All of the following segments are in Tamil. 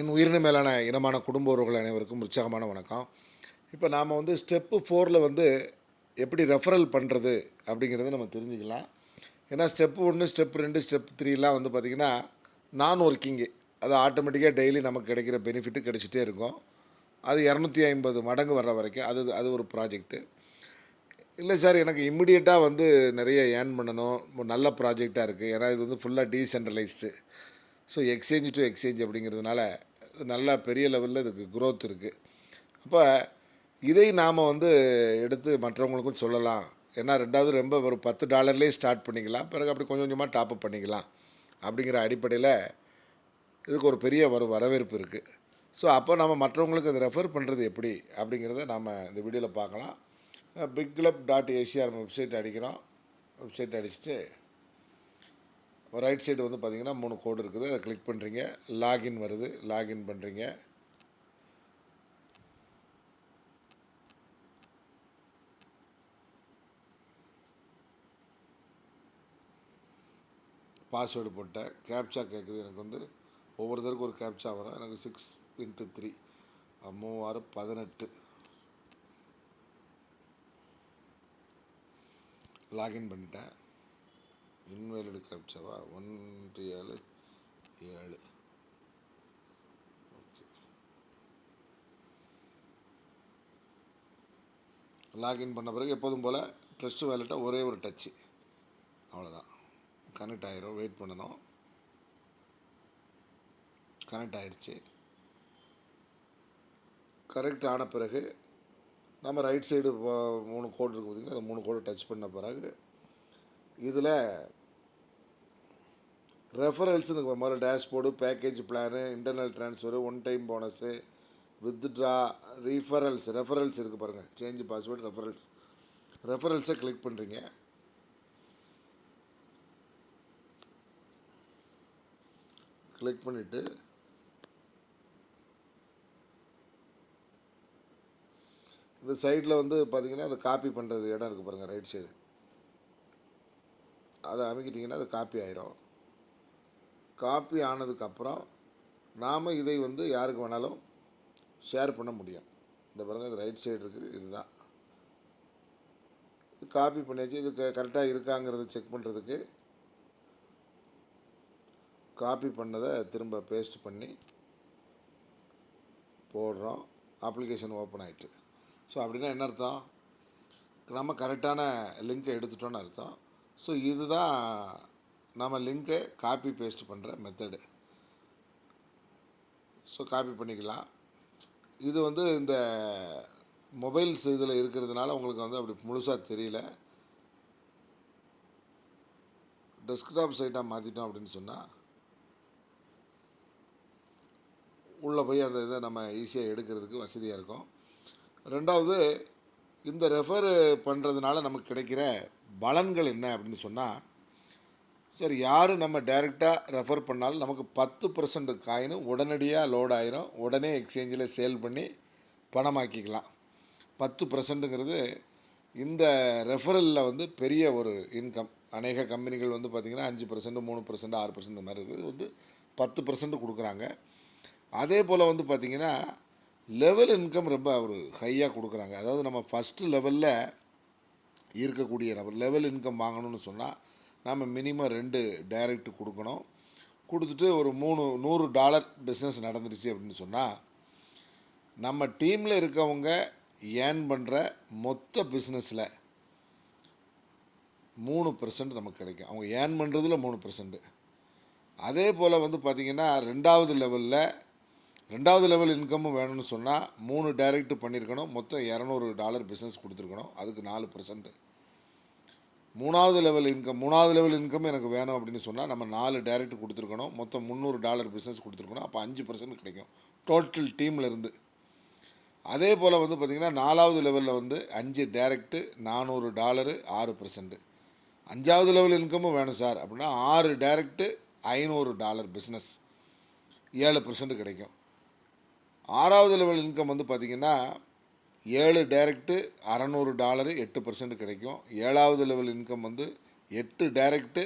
என் உயிரின மேலான இனமான குடும்ப உறவுகள் அனைவருக்கும் உற்சாகமான வணக்கம். இப்போ நாம் வந்து ஸ்டெப்பு ஃபோரில் வந்து எப்படி ரெஃபரல் பண்ணுறது அப்படிங்கிறத நம்ம தெரிஞ்சுக்கலாம். ஏன்னா ஸ்டெப்பு ஒன்று ஸ்டெப் ரெண்டு ஸ்டெப் த்ரீலாம் வந்து பார்த்திங்கன்னா நான் ஒர்க்கிங்கு அது ஆட்டோமேட்டிக்காக டெய்லி நமக்கு கிடைக்கிற பெனிஃபிட்டு கிடைச்சிட்டே இருக்கும். அது இரநூத்தி ஐம்பது மடங்கு வர்ற வரைக்கும் அது அது ஒரு ப்ராஜெக்ட்டு இல்லை சார் எனக்கு இம்மிடியட்டாக வந்து நிறைய ஏர்ன் பண்ணணும். ஒரு நல்ல ப்ராஜெக்டாக இருக்குது ஏன்னா இது வந்து ஃபுல்லாக decentralised so exchange to exchange அப்படிங்கிறதுனால இது நல்லா பெரிய லெவலில் இதுக்கு க்ரோத் இருக்குது அப்போ இதை நாம் வந்து எடுத்து மற்றவங்களுக்கும் சொல்லலாம். ஏன்னா ரெண்டாவது ரொம்ப ஒரு பத்து டாலர்லேயே ஸ்டார்ட் பண்ணிக்கலாம். பிறகு அப்படி கொஞ்சம் கொஞ்சமாக டாப்அப் பண்ணிக்கலாம். அப்படிங்கிற அடிப்படையில் இதுக்கு ஒரு பெரிய வர வரவேற்பு இருக்குது ஸோ அப்போ நம்ம மற்றவங்களுக்கு அதை ரெஃபர் பண்ணுறது எப்படி அப்படிங்கிறத நாம் இந்த வீடியோவில் பார்க்கலாம். பிக் கிளப் டாட் ஏசியா நம்ம வெப்சைட் அடிக்கிறோம். வெப்சைட் அடிச்சுட்டு ரைட் சைடு வந்து பார்த்திங்கன்னா மூணு கோடு இருக்குது. அதை கிளிக் பண்ணுறீங்க லாகின் வருது. லாகின் பண்ணுறீங்க பாஸ்வேர்டு போட்டேன் கேப்சா கேட்குது எனக்கு வந்து ஒவ்வொருத்தருக்கும் ஒரு கேப்சா வரும். எனக்கு சிக்ஸ் இன்ட்டு த்ரீ மூவாறு பதினெட்டு. லாகின் பண்ணிட்டேன். இன்வேலிடு கேப்சவா ஒன்று ஏழு ஏழு. ஓகே. லாகின் பண்ண பிறகு எப்போதும் போல் ட்ரெஸ்ட் வேலெட்டாக ஒரே ஒரு டச்சு. அவ்வளோதான் கனெக்ட் ஆகிரும் வெயிட் பண்ணணும். கனெக்ட் ஆயிடுச்சு கரெக்ட் ஆன பிறகு நம்ம ரைட் சைடு மூணு கோடு இருக்குது பார்த்திங்கன்னா அந்த மூணு கோடு டச் பண்ண பிறகு இதில் ரெஃபரல்ஸுன்னு முதல்ல dashboard package plan internal transfer one time bonus withdraw referrals referrals இருக்குது பாருங்கள் சேஞ்ச் பாஸ்வேர்டு ரெஃபரல்ஸ் ரெஃபரல்ஸை கிளிக் பண்ணுறீங்க கிளிக் பண்ணிவிட்டு இந்த சைடில் வந்து பார்த்தீங்கன்னா அந்த காப்பி பண்ணுறது இடம் இருக்குது பாருங்கள் ரைட் சைடு அதை அமைக்கிட்டிங்கன்னா அது காப்பி ஆயிரும். காப்பி ஆனதுக்கப்புறம் நாம் இதை வந்து யாருக்கு வேணாலும் ஷேர் பண்ண முடியும். இந்த பாருங்கள் இது ரைட் சைடு இருக்குது இதுதான். இது காப்பி பண்ணியாச்சு இது கரெக்டாக இருக்காங்கிறத செக் பண்ணுறதுக்கு காப்பி பண்ணதை திரும்ப பேஸ்ட் பண்ணி போடுறோம். அப்ளிகேஷன் ஓப்பன் ஆகிட்டு ஸோ அப்படின்னா என்ன அர்த்தம்? நம்ம கரெக்டான லிங்க்கை எடுத்துட்டோன்னு அர்த்தம். ஸோ இதுதான் நம்ம லிங்க்கை காப்பி பேஸ்ட் பண்ணுற மெத்தடு ஸோ காப்பி பண்ணிக்கலாம். இது வந்து இந்த மொபைல்ஸ் இதில் இருக்கிறதுனால உங்களுக்கு வந்து அப்படி முழுசாக தெரியல. டெஸ்க்டாப் சைட்டாக மாற்றிட்டோம் அப்படின்னு சொன்னால் உள்ளே போய் அந்த இதை நம்ம ஈஸியாக எடுக்கிறதுக்கு வசதியாக இருக்கும். ரெண்டாவது இந்த ரெஃபர் பண்ணுறதுனால நமக்கு கிடைக்கிற பலன்கள் என்ன அப்படின்னு சொன்னால் சரி யார் நம்ம டைரெக்டாக ரெஃபர் பண்ணாலும் நமக்கு பத்து பர்சன்ட் காயின் உடனடியாக லோட் ஆயிரும். உடனே எக்ஸ்சேஞ்சில் சேல் பண்ணி பணமாக்கிக்கலாம். பத்து பர்சன்ட்டுங்கிறது இந்த ரெஃபரலில் வந்து பெரிய ஒரு இன்கம் அநேக கம்பெனிகள் வந்து பார்த்திங்கன்னா அஞ்சு பர்சன்ட் மூணு பர்சன்ட் ஆறு பர்சன்ட் இந்த மாதிரி இருக்குது. வந்து பத்து பர்சன்ட் கொடுக்குறாங்க. அதே போல் வந்து பார்த்திங்கன்னா லெவல் இன்கம் ரொம்ப ஒரு ஹையாக கொடுக்குறாங்க. அதாவது நம்ம ஃபஸ்ட்டு லெவலில் இருக்கக்கூடிய லெவல் இன்கம் வாங்கணும்னு சொன்னால் நாம் மினிமம் ரெண்டு டைரக்ட் கொடுக்கணும். கொடுத்துட்டு ஒரு மூணு நூறு டாலர் பிஸ்னஸ் நடந்துருச்சு அப்படின்னு சொன்னால் நம்ம டீமில் இருக்கவங்க ஏர்ன் பண்ணுற மொத்த பிஸ்னஸில் மூணு பர்சன்ட் நமக்கு கிடைக்கும். அவங்க ஏர்ன் பண்ணுறதுல மூணு பர்சன்ட் அதே போல் வந்து பார்த்திங்கன்னா ரெண்டாவது லெவலில் ரெண்டாவது லெவல் இன்கமும் வேணும்னு சொன்னால் மூணு டைரக்ட் பண்ணியிருக்கணும் மொத்தம் இரநூறு டாலர் பிஸ்னஸ் கொடுத்துருக்கணும். அதுக்கு நாலு பர்சன்ட் மூணாவது லெவல் இன்கம் மூணாவது லெவல் இன்கம் எனக்கு வேணும் அப்படின்னு சொன்னால் நம்ம நாலு டேரக்ட் கொடுத்துருக்கணும். மொத்தம் முந்நூறு டாலர் பிஸ்னஸ் கொடுத்துருக்கணும். அப்போ அஞ்சு பர்சன்ட் கிடைக்கும். டோட்டல் டீம்லேருந்து அதே போல் வந்து பார்த்திங்கன்னா நாலாவது லெவலில் வந்து அஞ்சு டேரக்ட்டு நானூறு டாலரு ஆறு பர்சன்ட்டு அஞ்சாவது லெவல் இன்கமும் வேணும் சார். அப்படின்னா ஆறு டேரக்ட்டு ஐநூறு டாலர் பிஸ்னஸ் ஏழு பர்சன்ட் கிடைக்கும். ஆறாவது லெவல் இன்கம் வந்து பார்த்திங்கன்னா ஏழு டைரக்ட்டு அறநூறு டாலரு எட்டு பர்சன்ட் கிடைக்கும். ஏழாவது லெவல் இன்கம் வந்து எட்டு டைரக்ட்டு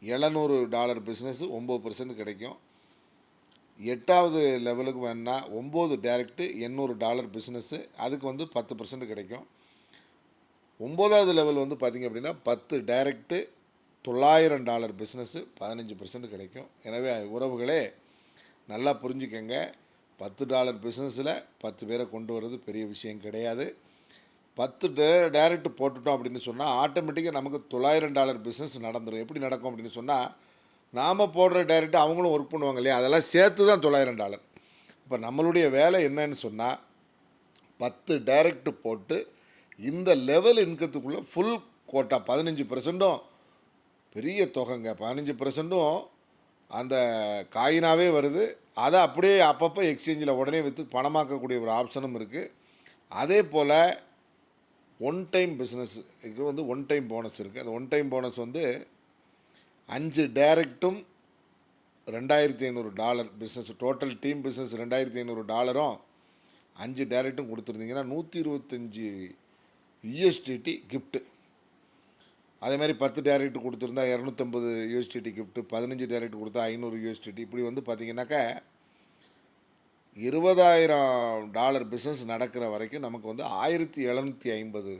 எழுநூறு டாலர் பிஸ்னஸ்ஸு ஒம்பது பர்சன்ட் கிடைக்கும். எட்டாவது லெவலுக்கு வேணுன்னா ஒம்பது டேரெக்டு எண்ணூறு டாலர் பிஸ்னஸ்ஸு அதுக்கு வந்து பத்து பர்சன்ட் கிடைக்கும். ஒம்போதாவது லெவல் வந்து பார்த்திங்க அப்படின்னா பத்து டைரக்ட்டு தொள்ளாயிரம் டாலர் பிஸ்னஸ்ஸு பதினஞ்சு பர்சன்ட் கிடைக்கும். எனவே உறவுகளே நல்லா புரிஞ்சுக்கங்க. பத்து டாலர் பிஸ்னஸில் பத்து பேரை கொண்டு வர்றது பெரிய விஷயம் கிடையாது. பத்து டே டேரெக்ட் போட்டுட்டோம் அப்படின்னு சொன்னால் ஆட்டோமேட்டிக்காக நமக்கு தொள்ளாயிரம் டாலர் பிஸ்னஸ் நடந்துடும் எப்படி நடக்கும் அப்படின்னு சொன்னால் நாம் போடுற டைரெக்ட் அவங்களும் ஒர்க் பண்ணுவாங்க இல்லையா? அதெல்லாம் சேர்த்து தான் தொள்ளாயிரம் டாலர். இப்போ நம்மளுடைய வேலை என்னன்னு சொன்னால் பத்து டைரக்ட் போட்டு இந்த லெவல் இன்கத்துக்குள்ளே ஃபுல் கோட்டா பதினஞ்சு பர்சன்ட்டும் பெரிய தொகைங்க. பதினஞ்சு பர்சன்ட்டும் அந்த காயினாவே வருது. அதை அப்படியே அப்பப்போ எக்ஸ்சேஞ்சில் உடனே விற்று பணமாக்கக்கூடிய ஒரு ஆப்ஷனும் இருக்குது அதே போல் ஒன் டைம் பிஸ்னஸுக்கு வந்து ஒன் டைம் போனஸ் இருக்குது அந்த ஒன் டைம் போனஸ் வந்து அஞ்சு டைரக்டும் ரெண்டாயிரத்தி ஐநூறு dollar business total team business ரெண்டாயிரத்தி ஐநூறு டாலரும் அஞ்சு டைரக்டும் கொடுத்துருந்தீங்கன்னா நூற்றி இருபத்தஞ்சி யூஎஸ்டிடி கிஃப்ட்டு அதே மாதிரி பத்து டேரக்ட் கொடுத்துருந்தா இரநூத்தம்பது யூஎஸ்டிடி கிஃப்ட்டு பதினஞ்சு டேரக்ட் கொடுத்தா ஐநூறு யூஎஸ்டிடி இப்படி வந்து பார்த்தீங்கன்னாக்கா இருபதாயிரம் டாலர் பிஸ்னஸ் நடக்கிற வரைக்கும் நமக்கு வந்து ஆயிரத்தி எழுநூற்றி ஐம்பது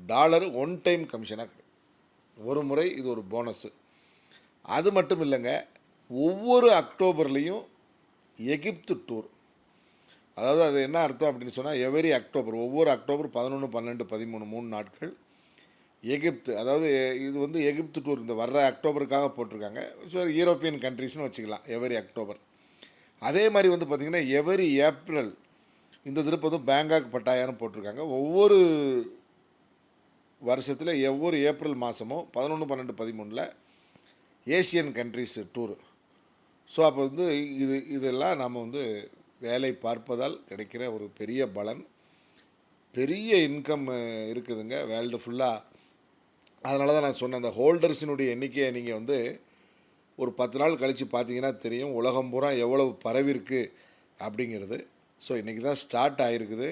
டாலர் ஒன் டைம் கமிஷனாக கிடைக்கும். ஒரு முறை இது ஒரு போனஸ்ஸு அது மட்டும் இல்லைங்க ஒவ்வொரு அக்டோபர்லேயும் எகிப்து டூர் அதாவது அது என்ன அர்த்தம் அப்படின்னு சொன்னால் எவரி அக்டோபர் ஒவ்வொரு அக்டோபர் பதினொன்று பன்னெண்டு பதிமூணு மூணு நாட்கள் எகிப்து அதாவது இது வந்து எகிப்து டூர் இந்த வர்ற அக்டோபருக்காக போட்டிருக்காங்க. ஸோ யூரோப்பியன் கண்ட்ரிஸ்னு வச்சுக்கலாம் எவரி அக்டோபர் அதே மாதிரி வந்து பார்த்திங்கன்னா எவரி ஏப்ரல் இந்த திருப்பதும் பேங்காக் பட்டாயான்னு போட்டிருக்காங்க. ஒவ்வொரு வருஷத்தில் ஒவ்வொரு ஏப்ரல் மாதமும் பதினொன்று பன்னெண்டு பதிமூணில் ஏசியன் கண்ட்ரிஸ் டூரு ஸோ அப்போ வந்து இது இதெல்லாம் நாம் வந்து வேலை பார்ப்பதால் கிடைக்கிற ஒரு பெரிய பலன். பெரிய இன்கம் இருக்குதுங்க. வேர்ல்டு ஃபுல்லாக அதனால தான் நான் சொன்னேன் அந்த ஹோல்டர்ஸினுடைய எண்ணிக்கையை நீங்கள் வந்து ஒரு பத்து நாள் கழித்து பார்த்தீங்கன்னா தெரியும் உலகம் பூரா எவ்வளவு பரவிருக்கு அப்படிங்கிறது. ஸோ இன்றைக்கி தான் ஸ்டார்ட் ஆகிருக்குது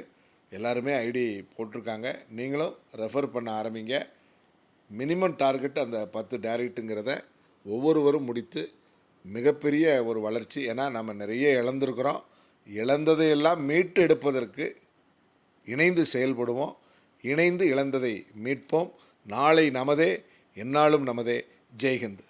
எல்லாருமே ஐடி போட்டிருக்காங்க. நீங்களும் ரெஃபர் பண்ண ஆரம்பிங்க. மினிமம் டார்கெட் அந்த பத்து டேரக்ட்டுங்கிறத ஒவ்வொருவரும் முடித்து மிகப்பெரிய ஒரு வளர்ச்சி. ஏன்னா நம்ம நிறைய இழந்திருக்கிறோம். இழந்ததையெல்லாம் மீட்டு எடுப்பதற்கு இணைந்து செயல்படுவோம். இணைந்து இழந்ததை மீட்போம். நாளை நமதே எந்நாளும் நமதே. ஜெய்ஹிந்த்.